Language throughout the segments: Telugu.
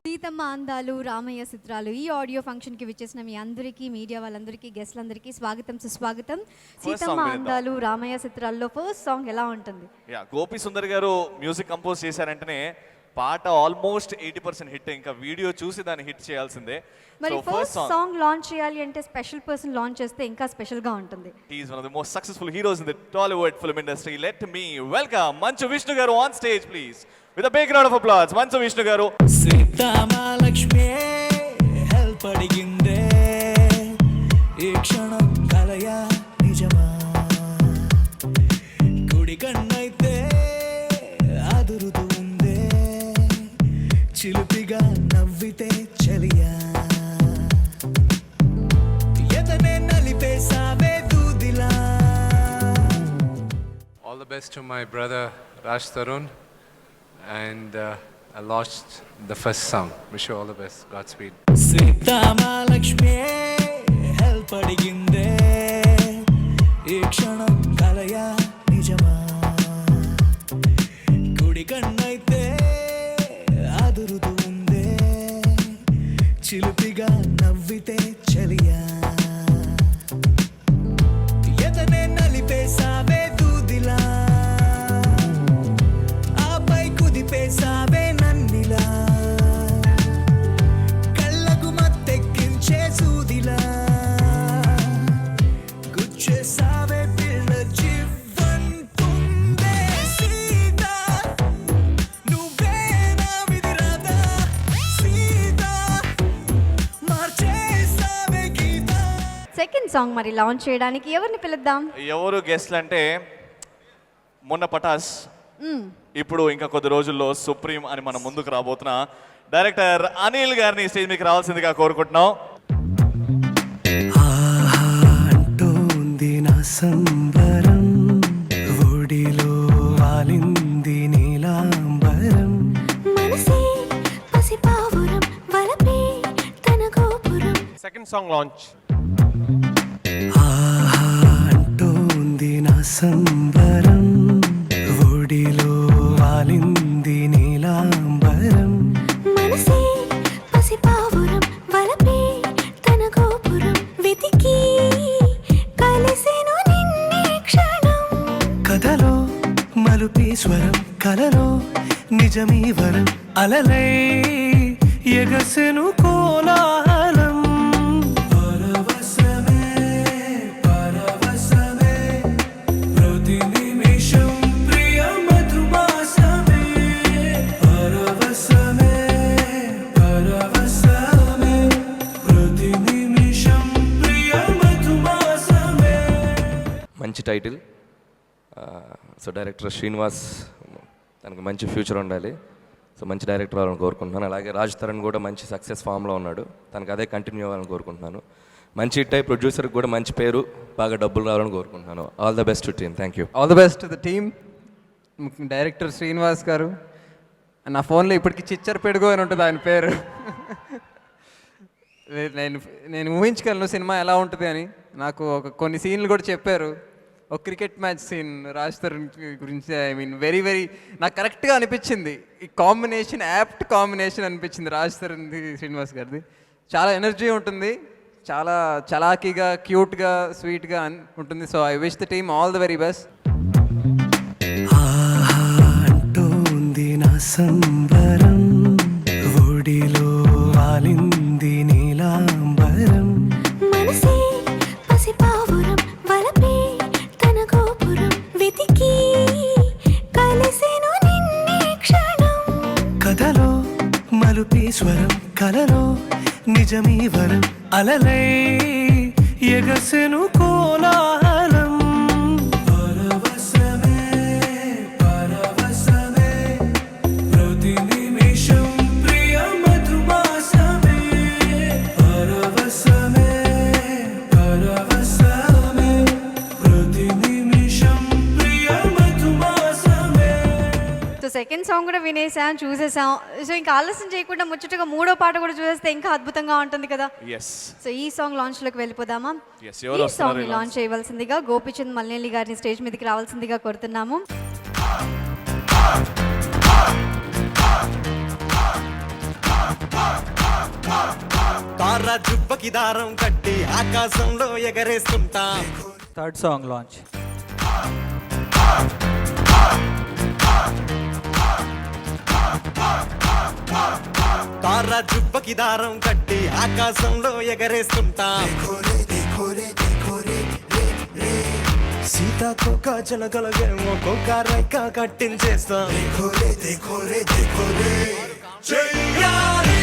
సీతమ్మ అందాలు రామయ్య చిత్రాలు ఈ ఆడియో ఫంక్షన్కి విచ్చేసిన మీ అందరికీ మీడియా వాళ్ళందరికీ గెస్ట్లందరికీ స్వాగతం సుస్వాగతం సీతమ్మ. అందాలు రామయ్య చిత్రాల్లో ఫస్ట్ సాంగ్ ఎలా ఉంటుంది యా గోపి సుందర్ గారు మ్యూజిక్ కంపోజ్ చేశారంటేనే పాట ఆల్మోస్ట్ ఎయిటీ పర్సెంట్ హిట్ ఇంకా వీడియో చూసి దాన్ని హిట్ చేయాల్సిందే. మరి ఫస్ట్ సాంగ్ లాంచ్ చేయాలి అంటే స్పెషల్ పర్సన్ లాంచ్ చేస్తే ఇంకా స్పెషల్గా ఉంటుంది is one of the most successful heroes in the Tollywood film industry let me welcome Manchu Vishnu garu on stage please with big round of applause Manchu Vishnu garu Seethamahalakshmi help అడిగిందే the best to my brother Raj Tarun, and uh, I lost the first song. Wish you all the best. Godspeed. Seethamahalakshmi help అడిగిందే ఈ క్షణం కలయా నిజమా కుడి కన్నైతే అదురుతూ ఉందే చిలిపిగా నవ్వితే సాంగ్ మరి లాంచ్ చేయడానికి ఎవరిని పిలుద్దాం? ఎవరు గెస్ట్లు అంటే మొన్న పటాస్. ఇప్పుడు ఇంకా కొద్ది రోజుల్లో సుప్రీం అని మనం ముందుకు రాబోతున్న డైరెక్టర్ అనిల్ గారిని స్టేజ్ మీకు రావాల్సిందిగా కోరుకుంటున్నాం. ఆహా అంటోంది నా సంబరం ఒడిలో వాలింది నీలాంబరం. మనసే పసిపావురం వలపే అంటోంది నా సంబరం. ఒడిలో వాలింది నీలాంబరం. మనసే పసిపావురం వలపే తన గోపురం వెతికి కలిసెను నిన్నే క్షణం. కథలో మలుపీ స్వరం కలలో నిజమీ వరం అలలై ఎగసెను టైటిల్ సో డైరెక్టర్ శ్రీనివాస్ తనకు మంచి ఫ్యూచర్ ఉండాలి. సో మంచి డైరెక్టర్ అవ్వాలని కోరుకుంటున్నాను. అలాగే రాజ్ తరణ్ కూడా మంచి సక్సెస్ ఫామ్లో ఉన్నాడు. తనకు అదే కంటిన్యూ అవ్వాలని కోరుకుంటున్నాను. మంచి హిట్ అయి ప్రొడ్యూసర్కి కూడా మంచి పేరు బాగా డబ్బులు రావాలని కోరుకుంటున్నాను. All the best team thank you all the best the team director Srinivas garu. నా ఫోన్లో ఇప్పటికి చిచ్చర్ పెడుగు అని ఉంటుంది ఆయన పేరు. నేను నేను ఊహించగలను సినిమా ఎలా ఉంటుంది అని. నాకు ఒక కొన్ని సీన్లు కూడా చెప్పారు. ఒక cricket match scene Raj Tarun గురించి ఐ మీన్ వెరీ వెరీ నాకు కరెక్ట్గా అనిపించింది. ఈ కాంబినేషన్ యాప్ట్ కాంబినేషన్ అనిపించింది రాజ్ తరుణ్ది శ్రీనివాస్ గారిది. చాలా ఎనర్జీ ఉంటుంది. చాలా చలాకీగా క్యూట్గా స్వీట్గా ఉంటుంది. So I wish the team all the very best ఆహా నా సంబరం. స్వరం కలలో నిజమీ వరం అలలై ఎగసెను కోలాహలం. పరవశమే పరవశమే ప్రతి నిమిషం ప్రియ మధుమాసమే. పరవశమే పరవశమే సెకండ్ సాంగ్ కూడా వినేసాం చూసేసాం. సో ఇంకా ఆలస్యం చేయకుండా ముచ్చటగా మూడో పాట కూడా చూసేస్తే ఇంకా అద్భుతంగా ఉంటుంది కదా? సో ఈ సాంగ్ లాంచ్లోకి వెళ్ళిపోదామా? ఈ సాంగ్ లాంచ్ చేయవలసిందిగా గోపిచంద్ మల్లేలి గారిని స్టేజ్ మీదకి రావాల్సిందిగా కోరుతున్నాము. కార జుబ్బకి దారం కట్టి ఆకాశంలో ఎగరేస్తుంటాం థర్డ్ సాంగ్ లాంచ్ తార జుబ్బకి దారం కట్టి ఆకాశంలో ఎగరేస్తుంటాం. సీతాకోక జనగలగేమో కోక రైక కట్టించేస్తాం. చెయ్యాలి.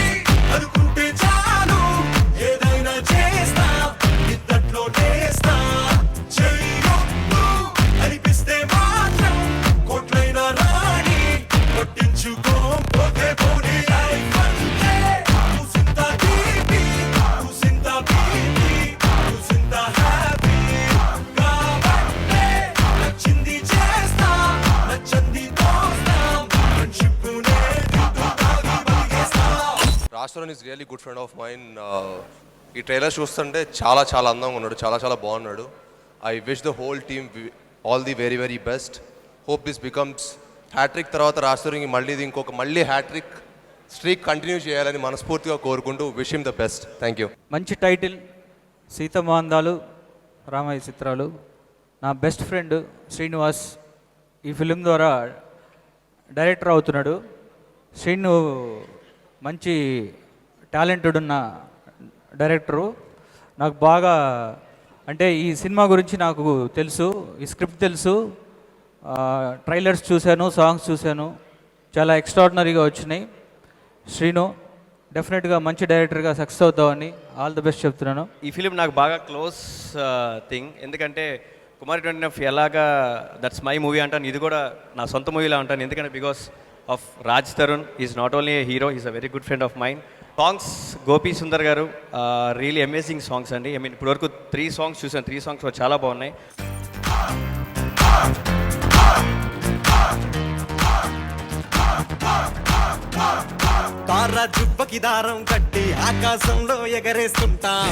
రాష్ట్రం is really good friend of mine ఈ ట్రైలర్ చూస్తుంటే చాలా చాలా అందంగా ఉన్నాడు. చాలా చాలా బాగున్నాడు. I wish the whole team all the very very best hope this becomes hat trick తర్వాత రాష్ట్రానికి మళ్ళీ ఇది ఇంకొక మళ్ళీ హ్యాట్రిక్ స్ట్రీక్ కంటిన్యూ చేయాలని మనస్ఫూర్తిగా కోరుకుంటూ wish him the best thank you మంచి టైటిల్ సీతమాందాలు రామయ్య చిత్రాలు. నా బెస్ట్ ఫ్రెండ్ శ్రీనివాస్ ఈ ఫిలిం ద్వారా డైరెక్టర్ అవుతున్నాడు. శ్రీను మంచి టాలెంటెడ్ ఉన్న డైరెక్టరు. నాకు బాగా అంటే ఈ సినిమా గురించి నాకు తెలుసు ఈ స్క్రిప్ట్ తెలుసు ట్రైలర్స్ చూశాను సాంగ్స్ చూశాను చాలా ఎక్స్ట్రాడినరీగా వచ్చినాయి. శ్రీను డెఫినెట్గా మంచి డైరెక్టర్గా సక్సెస్ అవుతావని ఆల్ ది బెస్ట్ చెప్తున్నాను. ఈ ఫిలిం నాకు బాగా క్లోజ్ థింగ్. ఎందుకంటే కుమార్ ట్వంటీ ఎఫ్ ఎలాగా దట్స్ మై మూవీ అంటాను ఇది కూడా నా సొంత మూవీలా అంటాను. ఎందుకంటే because of Raj Tarun is not only a hero is a very good friend of mind. Songs Gopi Sundar garu really amazing songs అండి. ఐ మీన్ ఇప్పటివరకు త్రీ సాంగ్స్ చూసాను. త్రీ సాంగ్స్ చాలా బాగున్నాయి. జుబ్బకి దారం కట్టి ఆకాశంలో ఎగరేస్తుంటాం.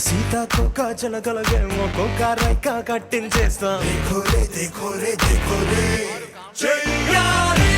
సీతాకోక జనగలగేమో కోక రైక కట్టించేస్తాం. చెయ్యాలి.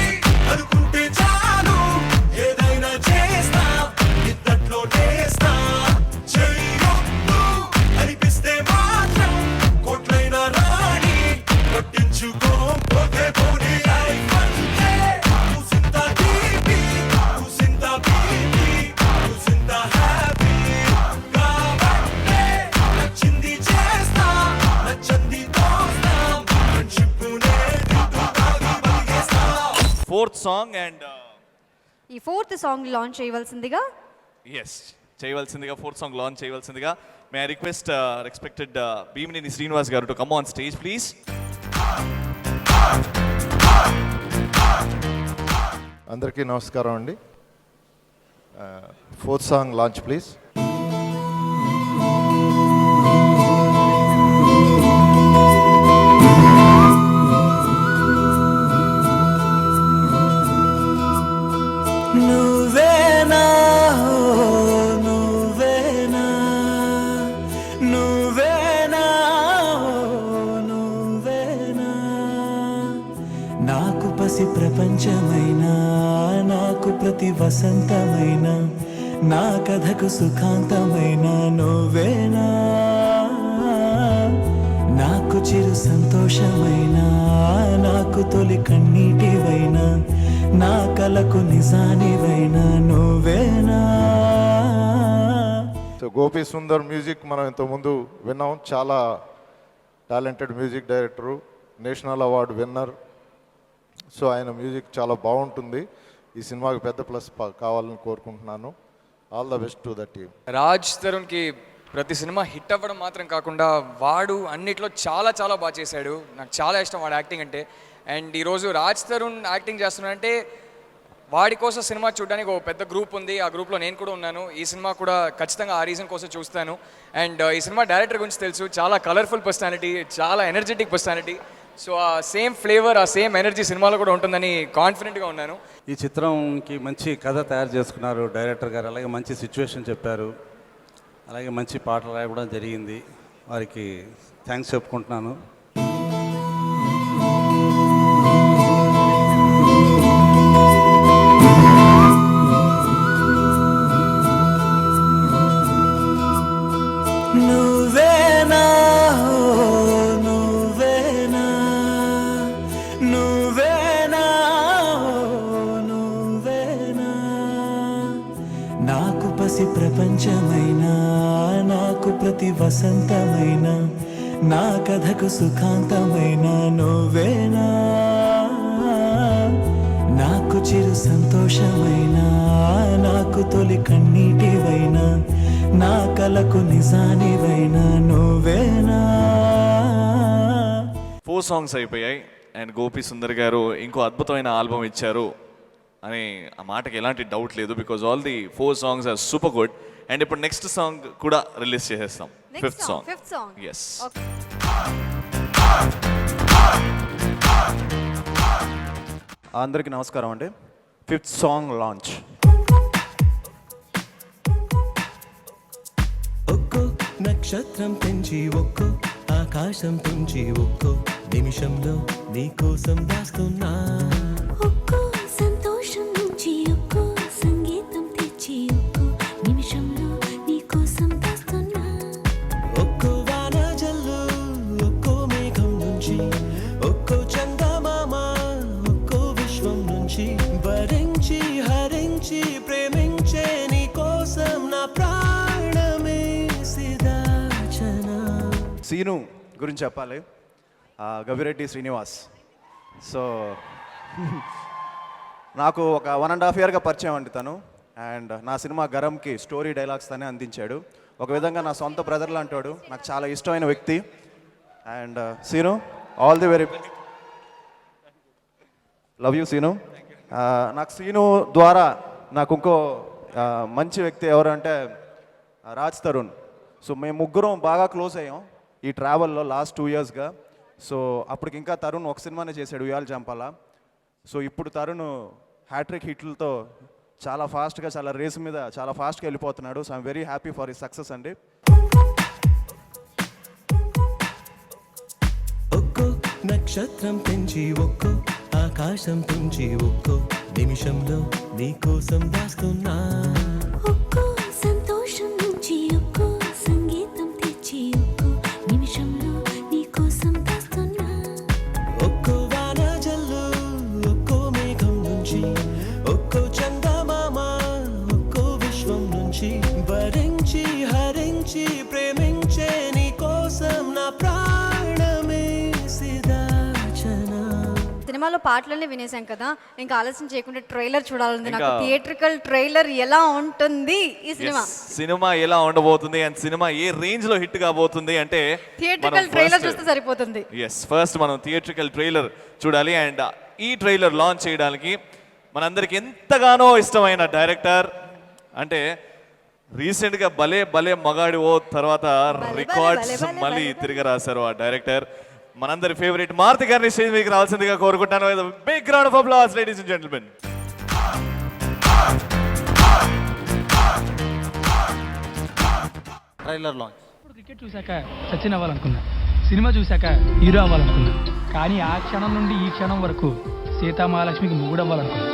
ఫోర్త్ సాంగ్ అండ్ ఈ ఫోర్త్ సాంగ్ లాంచ్ చేయవలసిందిగా ఎస్ చేయవలసిందిగా ఫోర్త్ సాంగ్ లాంచ్ చేయవలసిందిగా. May I request respected Bhimineni Srinivas garu to come on stage please అందరికీ నమస్కారం అండి. Fourth song launch please. ప్రపంచమైన నాకు ప్రతి వసంతమైన నా కథకు సుఖాంతమైన నువ్వేనా? నాకు చిరు సంతోషమైన నాకు తొలి కన్నీటివైన నా కలకు నిజానివైన నువ్వేనా? సో గోపి సుందర్ మ్యూజిక్ మనం ఇంతకుముందు విన్నాం. చాలా talented music director national award winner. So ఆయన మ్యూజిక్ చాలా బాగుంటుంది. ఈ సినిమాకి పెద్ద ప్లస్ కావాలని కోరుకుంటున్నాను. All the best to the team Raj తరుణ్కి ప్రతి సినిమా హిట్ అవ్వడం మాత్రం కాకుండా వాడు అన్నిట్లో చాలా చాలా బాగా చేశాడు. నాకు చాలా ఇష్టం వాడు యాక్టింగ్ అంటే. అండ్ ఈరోజు రాజ్ తరుణ్ యాక్టింగ్ చేస్తున్నాడంటే వాడి కోసం సినిమా చూడడానికి ఒక పెద్ద గ్రూప్ ఉంది. ఆ గ్రూప్లో నేను కూడా ఉన్నాను. ఈ సినిమా కూడా ఖచ్చితంగా ఆ రీజన్ కోసం చూస్తాను. అండ్ ఈ సినిమా డైరెక్టర్ గురించి తెలుసు. చాలా కలర్ఫుల్ పర్సనాలిటీ చాలా ఎనర్జెటిక్ పర్సనాలిటీ సో ఆ సేమ్ ఫ్లేవర్ ఆ సేమ్ ఎనర్జీ సినిమాలో కూడా ఉంటుందని కాన్ఫిడెంట్గా ఉన్నాను. ఈ చిత్రంకి మంచి కథ తయారు చేసుకున్నారు డైరెక్టర్ గారు. అలాగే మంచి సిచ్యువేషన్ చెప్పారు. అలాగే మంచి పాటలు రాయడం జరిగింది. వారికి థ్యాంక్స్ చెప్పుకుంటున్నాను. ప్రతి వసంతమైన నా కథకు సుఖాంతమైన నువ్వేనా? నాకు చిరు సంతోషమైన నాకు తొలి కన్నీటివైనా నా కలకు నిజానివైనా నువ్వేనా? ఫోర్ సాంగ్స్ అయిపోయాయి. అండ్ గోపి సుందర్ గారు ఇంకో అద్భుతమైన ఆల్బమ్ ఇచ్చారు. అని ఆ మాటకి ఎలాంటి డౌట్ లేదు because all the four songs are super good and ఇప్పుడు నెక్స్ట్ సాంగ్ కూడా రిలీజ్ చేసేస్తాం. Fifth song fifth song yes అందరికీ నమస్కారం అండి. ఫిఫ్త్ సాంగ్ లాంచ్ ఒక్కో నక్షత్రం పెంచి ఒక్కో ఆకాశం తుంచి ఒక్కో నిమిషంలో నీకోసం దాస్తున్నా. సీను గురించి చెప్పాలి. గవిరెడ్డి శ్రీనివాస్. సో నాకు ఒక వన్ అండ్ హాఫ్ ఇయర్గా పరిచయం అండి తను. అండ్ నా సినిమా గరంకి స్టోరీ డైలాగ్స్ తనే అందించాడు. ఒక విధంగా నా సొంత బ్రదర్ అంటాడు నాకు చాలా ఇష్టమైన వ్యక్తి. And Seenu all the very love you Seenu. నాకు సీను ద్వారా నాకు ఇంకో మంచి వ్యక్తి ఎవరంటే రాజ్ తరుణ్. సో మేము ముగ్గురం బాగా క్లోజ్ అయ్యాం. ఈ ట్రావెల్లో లాస్ట్ టూ ఇయర్స్గా సో అప్పటికి ఇంకా తరుణ్ ఒక సినిమానే చేశాడు ఉయ్యాల చంపాల సో ఇప్పుడు తరుణ్ హ్యాట్రిక్ హిట్లతో చాలా ఫాస్ట్గా చాలా రేస్ మీద చాలా ఫాస్ట్గా వెళ్ళిపోతున్నాడు. So I'm very happy for ఈ సక్సెస్ అండి. ఒక్కో నక్షత్రం పెంచి ఒక్కో ఆకాశం తుంచి ఒక్కో నిమిషంలో నీకోసం దాస్తున్నా. సినిమాలో పాటలన్నీ వినేసాం కదా. ఇంకా ఆలస్యం చేయకుండా ట్రైలర్ చూడాలంది. నాకు థియేట్రికల్ ట్రైలర్ ఎలా ఉంటుంది ఈ సినిమా? సినిమా ఎలా ఉండబోతుంది అండ్ సినిమా ఏ రేంజ్లో హిట్ కాబోతుంది అంటే థియేట్రికల్ ట్రైలర్ చూస్తే సరిపోతుంది. ఎస్ ఫస్ట్ మనం థియేట్రికల్ ట్రైలర్ చూడాలి అండ్ ఈ ట్రైలర్ లాంచ్ చేయడానికి మనందరికి ఎంతగానో ఇష్టమైన డైరెక్టర్ అంటే రీసెంట్గా భలే భలే మగాడి ఓ తర్వాత రికార్డ్స్ మళ్ళీ. తిరిగి రాశారు ఆ డైరెక్టర్. మనందరి ఫేవరెట్ మారుతి గారిని స్టేజ్ మీకు రావాల్సిందిగా కోరుకుంటాను. Big round of applause ladies and gentlemen trailer launch ఇప్పుడు క్రికెట్ చూశాక సచిన్ అవ్వాలనుకున్నా సినిమా చూశాక హీరో అవ్వాలనుకున్నా కానీ ఆ క్షణం నుండి ఈ క్షణం వరకు సీతామహాలక్ష్మికి మొగుడు అవ్వాలనుకున్నా.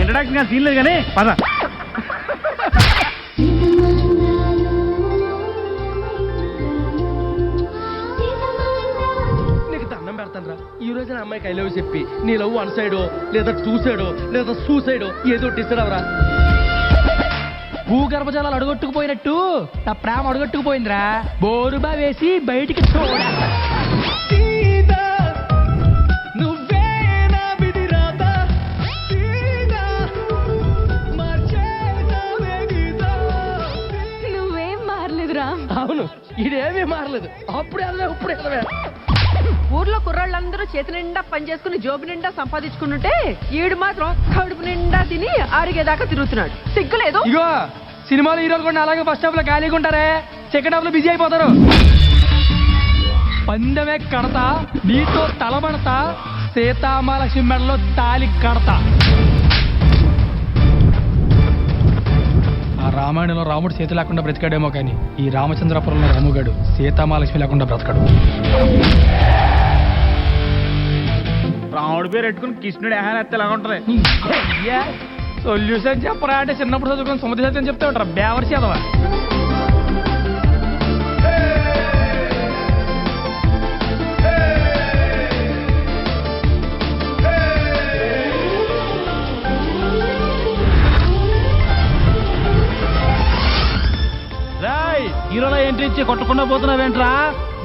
ఇంట్రడక్షన్ సీన్ లేదు కానీ పద. రా ఈ రోజు నా అమ్మాయికి ఐ లవ్ చెప్పి నీ లవ్ వన్ సైడో లేదా టూ సైడో లేదా సూసైడో ఏదో ఇస్తాడవరా భూగర్భజలాలు అడుగొట్టుకుపోయినట్టు నా ప్రేమ అడుగొట్టుకుపోయిందిరా. బోరుబా వేసి బయటికి నువ్వేం మారలేదురా. అవును ఇదేమీ మారలేదు. అప్పుడు వెళ్ళవే ఇప్పుడు వెళ్ళవే ఊర్లో కుర్రాళ్ళందరూ చేతి నిండా పని చేసుకుని జోబు నిండా సంపాదించుకుంటుంటే ఈడు మాత్రం కడుపు నిండా తిని ఆరిగేదాకా తిరుగుతున్నాడు. సిగ్గులేదు? ఇగో సినిమాలు హీరోలు కూడా అలాగే ఫస్ట్ హాఫ్లో ఖాళీగా ఉంటారే. సెకండ్ హాఫ్లో బిజీ అయిపోతారు. పందెమే కడతా నీతో తలబడతా సీతామహాలక్ష్మి మెడలో తాలి కడతా. ఆ రామాయణంలో రాముడు సీత లేకుండా బ్రతికాడేమో కానీ ఈ రామచంద్రపురంలో రాముగాడు సీతామహాలక్ష్మి లేకుండా బ్రతకడు. మామిడి పేరు పెట్టుకుని కృష్ణుడు ఆహారం ఎలా ఉంటది. సొల్యూషన్ చెప్పరా అంటే చిన్నప్పుడు చదువుకుని సుమతి సత్యం చెప్తే ఉంటారా. బేవర్ చేదవా హీరోలో ఎంట్రీ ఇచ్చి కొట్టకుండా పోతున్నావేంట్రా?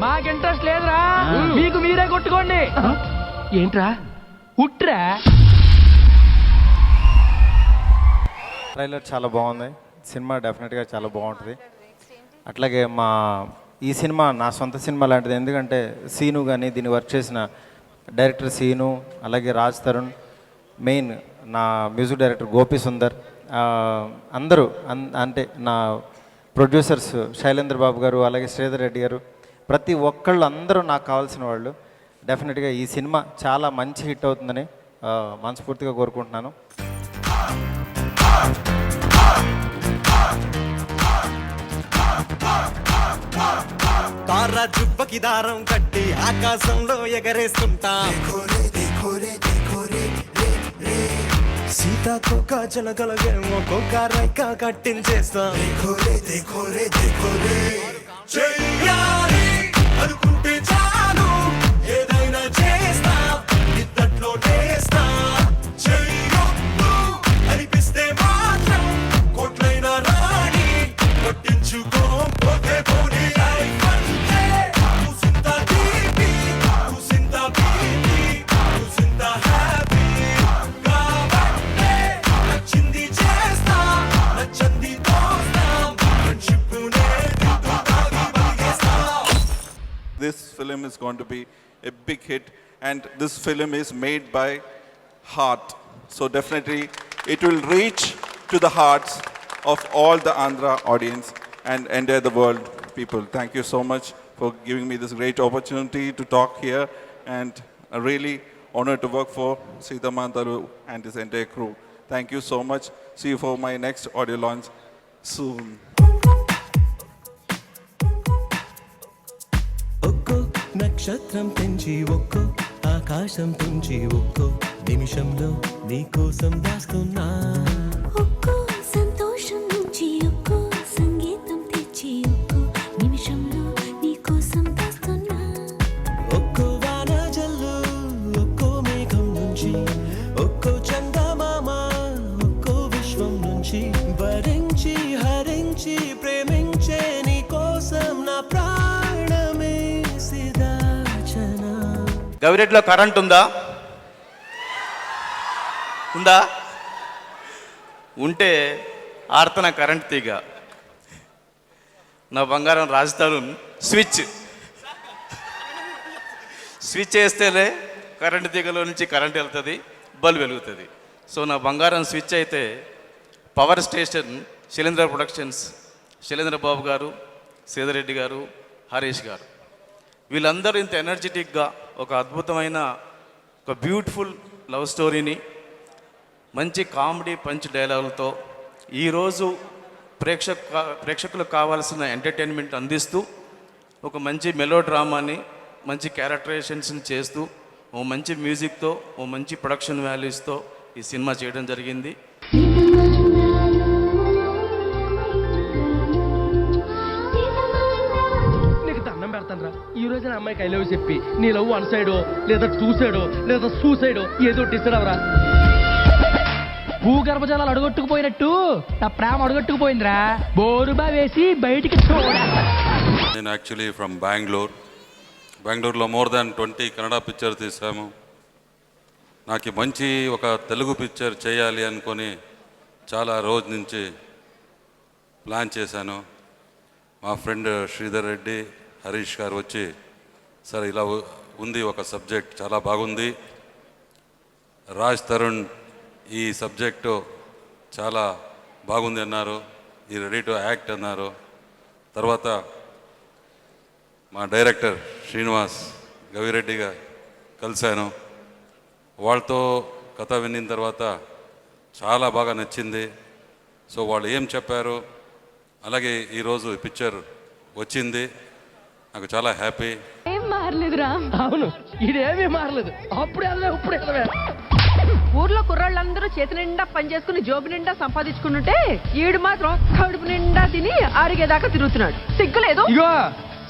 మాకు ఇంట్రెస్ట్ లేదురా. మీకు మీరే కొట్టుకోండి. ఏంట్రా? ఉట్రా. ట్రైలర్ చాలా బాగుంది. సినిమా డెఫినెట్గా చాలా బాగుంటుంది. అట్లాగే మా ఈ సినిమా నా సొంత సినిమా లాంటిది. ఎందుకంటే సీను కానీ దీన్ని వర్క్ చేసిన డైరెక్టర్ సీను అలాగే రాజ్ తరుణ్ మెయిన్ నా మ్యూజిక్ డైరెక్టర్ గోపి సుందర్ అందరూ అన్- అంటే నా ప్రొడ్యూసర్స్ శైలేంద్ర బాబు గారు అలాగే శ్రీధర్ రెడ్డి గారు ప్రతి ఒక్కళ్ళు అందరూ నాకు కావాల్సిన వాళ్ళు. డెఫినెట్గా ఈ సినిమా చాలా మంచి హిట్ అవుతుందని ఆ, మనస్ఫూర్తిగా కోరుకుంటున్నాను. తార జుబ్బకి దారం కట్టి ఆకాశంలో ఎగరేస్తుంటా సీతాకోక జలగలగేమో కోక రైక కట్టించేస్తా. చెయ్యాలి film is going to be a big hit, and this film is made by heart. So definitely, it will reach to the hearts of all the Andhra audience and entire the world people. Thank you so much for giving me this great opportunity to talk here, and I'm really honored to work for Sita Mantaru and his entire crew. Thank you so much. See you for my next audio launch soon. నక్షత్రం పెంచి ఒక్కో ఆకాశం పెంచి ఒక్కో నిమిషంలో నీకోసం దాస్తున్నా. ఒక్కో సంతోషం నుంచి ఒక్కో సంగీతం తెచ్చి ఒక్కో నిమిషంలో నీకోసం తెస్తున్నా ఒక్కో వాన జల్లు ఒక్కో మేఘం నుంచి ఒక్కో చందమామ ఒక్కో విశ్వం నుంచి భరించి హరించి ప్రేమించే గవిరెడ్డిలో కరెంట్ ఉందా? ఉందా? ఉంటే ఆర్తన కరెంట్ తీగ. నా బంగారం రాజధాను స్విచ్. స్విచ్ వేస్తేనే కరెంట్ తీగలో నుంచి కరెంట్ వెళ్తుంది బల్బ్ వెలుగుతుంది. సో నా బంగారం స్విచ్ అయితే power station Shailendra productions Shailendra Babu garu Sedareddy garu Harish గారు. వీళ్ళందరూ ఇంత ఎనర్జెటిక్గా ఒక అద్భుతమైన ఒక బ్యూటిఫుల్ లవ్ స్టోరీని మంచి కామెడీ పంచ్ డైలాగులతో ఈరోజు ప్రేక్షక ప్రేక్షకులకు కావాల్సిన ఎంటర్టైన్మెంట్ అందిస్తూ ఒక మంచి మెలో డ్రామాని మంచి క్యారెక్టరైజేషన్స్ని చేస్తూ ఓ మంచి మ్యూజిక్తో ఓ మంచి ప్రొడక్షన్ వాల్యూస్తో ఈ సినిమా చేయడం జరిగింది. రోజున అమ్మాయికి ఐ లవ్ చెప్పి నీ లవ్ వన్ సైడో లేదా టూ సైడో లేదా సూసైడో ఏదో ఇస్తాడవరా భూగర్భ జలాలు అడగొట్టుకుపోయినట్టు నా ప్రేమ అడగొట్టుకుపోయిందిరా. బోరుబా వేసి బయటికి నేను యాక్చువల్లీ ఫ్రమ్ బెంగళూరు బెంగళూరులో more than twenty Kannada picture తీసాము నాకు మంచి ఒక తెలుగు పిక్చర్ చేయాలి అనుకొని చాలా రోజు నుంచి ప్లాన్ చేశాను. మా ఫ్రెండ్ శ్రీధర్ రెడ్డి హరీష్ గారు వచ్చి సార్ ఇలా ఉంది ఒక సబ్జెక్ట్ చాలా బాగుంది. రాజ్ తరుణ్ ఈ సబ్జెక్టు చాలా బాగుంది అన్నారు. ఈ రెడీ టు యాక్ట్ అన్నారు. తర్వాత మా డైరెక్టర్ శ్రీనివాస్ గవిరెడ్డిగా కలిశాను. వాళ్ళతో కథ విన్న తర్వాత చాలా బాగా నచ్చింది. సో వాళ్ళు ఏం చెప్పారు? అలాగే ఈరోజు పిక్చర్ వచ్చింది. నాకు చాలా హ్యాపీ. మారలేదురా. అవును ఇదేమీ మారలేదు. అప్పుడు వెళ్ళలే ఇప్పుడు వెళ్ళవే ఊర్లో కుర్రాళ్ళందరూ చేతి నిండా పని చేసుకుని జోబు నిండా సంపాదించుకుంటుంటే ఈడు మాత్రం కడుపు నిండా తిని ఆరిగేదాకా తిరుగుతున్నాడు. సిగ్గులేదు? ఇగో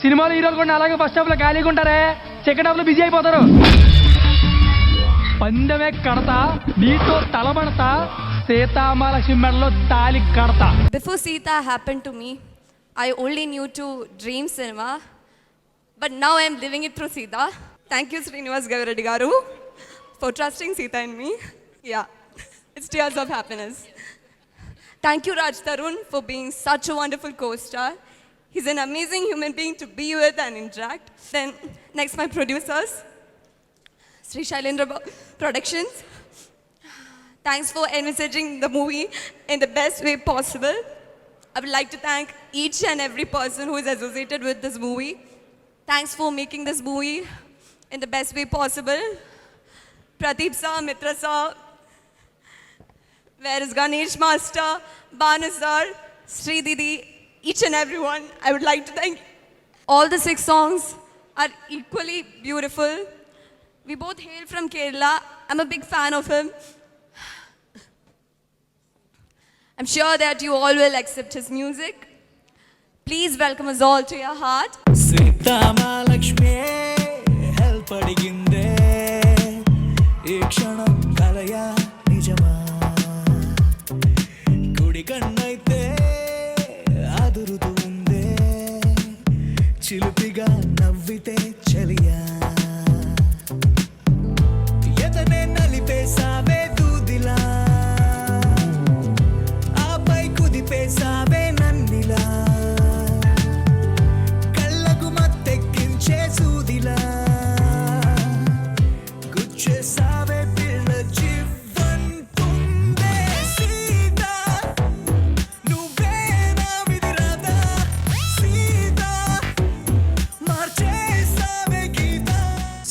సినిమాలో హీరోలు కూడా అలాగే ఫస్ట్ హాఫ్లో ఖాళీగా ఉంటారే. సెకండ్ హాఫ్లో బిజీ అయిపోతారు. పందెమే కడతా నీతో తలబడతా సీతామలక్ష్మి మెడలో తాలి కడతా. Before Sita happened to me, I only knew to Dream Cinema, but but now I'm living it through Seetha thank you Srinivas for trusting Sita in me. Yeah, it's tears of happiness. Thank you, Raj Tarun, for being such a wonderful co-star. He's an amazing human being to be with and interact. Then, next, my producers, Sri Shailendra Productions. Thanks for envisaging the movie in the best way possible. I would like to thank each and every person who is associated with this movie. Thanks for making this movie in the best way possible. Pradeep sir, Mitra sir, where is Ganesh Master, Banu sir, Sri Didi, each and everyone. I would like to thank all the six songs are equally beautiful. We both hail from Kerala. I'm a big fan of him. I'm sure that you all will accept his music. Please welcome us all to your heart. Seethamahalakshmi help అడిగిందే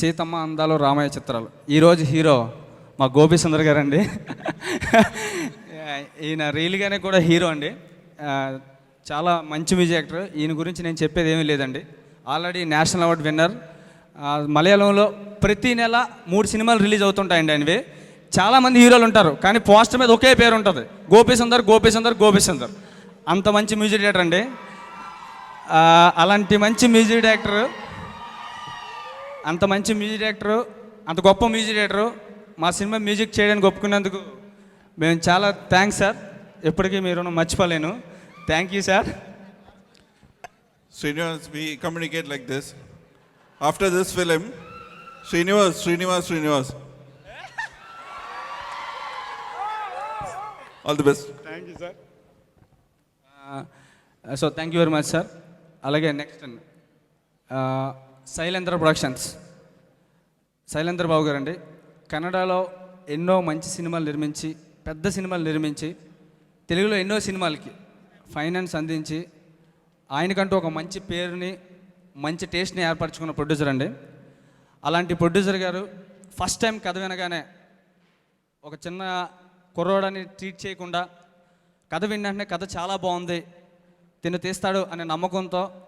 సీతమ్మ అందాలు రామయ్య చిత్రాలు. ఈరోజు హీరో మా గోపి సుందర్ గారు అండి ఈయన రియల్గానే కూడా హీరో అండి. చాలా మంచి మ్యూజిక్ యాక్టర్. ఈయన గురించి నేను చెప్పేది ఏమీ లేదండి. Already national award winner. మలయాళంలో ప్రతి నెల మూడు సినిమాలు రిలీజ్ అవుతుంటాయండి ఆయనవి. చాలామంది హీరోలు ఉంటారు కానీ పోస్టర్ మీద ఒకే పేరు ఉంటుంది. గోపి సుందర్ గోపి సుందర్ గోపి సుందర్. అంత మంచి మ్యూజిక్ డైరెక్టర్ అండి. అలాంటి మంచి మ్యూజిక్ డైరెక్టర్ అంత మంచి మ్యూజిక్ డైరెక్టరు అంత గొప్ప మ్యూజిక్ డైరెక్టరు మా సినిమా మ్యూజిక్ చేయడానికి ఒప్పుకున్నందుకు మేము చాలా థ్యాంక్స్ సార్ ఎప్పటికీ మీరు మర్చిపోలేను thank you sir Srinivas, we communicate like this. After this film, Srinivas, Srinivas, Srinivas. All the best. Thank you sir so thank you very much sir అలాగే నెక్స్ట్ శైలేంద్ర ప్రొడక్షన్స్. శైలేంద్ర బాబు గారు అండి కన్నడలో ఎన్నో మంచి సినిమాలు నిర్మించి పెద్ద సినిమాలు నిర్మించి తెలుగులో ఎన్నో సినిమాలకి ఫైనాన్స్ అందించి ఆయనకంటూ ఒక మంచి పేరుని మంచి టేస్ట్ని ఏర్పరచుకున్న ప్రొడ్యూసర్ అండి. అలాంటి ప్రొడ్యూసర్ గారు ఫస్ట్ టైం కథ వినగానే ఒక చిన్న కుర్రోడని ట్రీట్ చేయకుండా కథ విన్న కథ చాలా బాగుంది తిను తీస్తాడు అనే నమ్మకంతో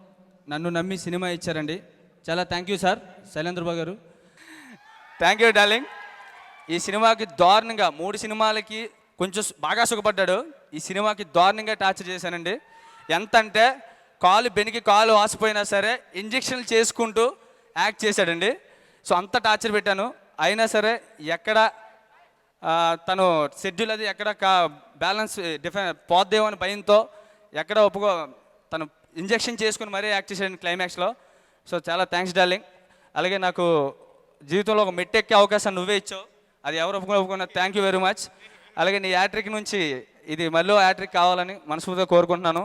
నన్ను నమ్మి సినిమా ఇచ్చారండి. చాలా థ్యాంక్ యూ సార్ శైలేంద్రబాబు గారు. థ్యాంక్ యూ డార్లింగ్ ఈ సినిమాకి దారుణంగా మూడు సినిమాలకి కొంచెం బాగా సుఖపడ్డాడు. ఈ సినిమాకి దారుణంగా టార్చర్ చేశానండి. ఎంత అంటే కాలు బెనికి కాలు వాసిపోయినా సరే ఇంజక్షన్లు చేసుకుంటూ యాక్ట్ చేశాడండి. సో అంత టార్చర్ పెట్టాను. అయినా సరే ఎక్కడ తను షెడ్యూల్ అది ఎక్కడ కా బ్యాలెన్స్ డిఫెన్ పోద్దేమో అని భయంతో ఎక్కడ ఒప్పుకో తను ఇంజక్షన్ చేసుకుని మరీ యాక్ట్ చేశాడు క్లైమాక్స్లో సో చాలా థ్యాంక్స్ డార్లింగ్ అలాగే నాకు జీవితంలో ఒక మెట్టెక్కే అవకాశం నువ్వే ఇచ్చావు. అది ఎవరు ఒప్పుకుని ఒప్పుకున్నా థ్యాంక్ యూ వెరీ మచ్ అలాగే నీ యాట్రిక్ నుంచి ఇది మళ్ళీ యాట్రిక్ కావాలని మనస్ఫూర్తిగా కోరుకుంటున్నాను.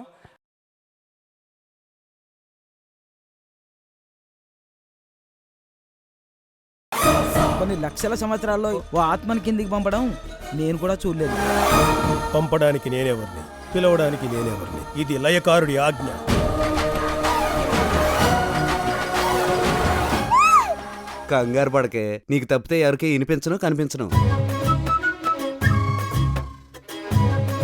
కొన్ని లక్షల సంవత్సరాల్లో ఓ ఆత్మని కిందికి పంపడం నేను కూడా చూడలేదు. పంపడానికి నేనెవరిని? పిలవడానికి నేనెవరిని? ఇది లయకారుడి ఆజ్ఞ. కంగారు పడకే. నీకు తప్పితే ఎవరికి వినిపించను కనిపించను.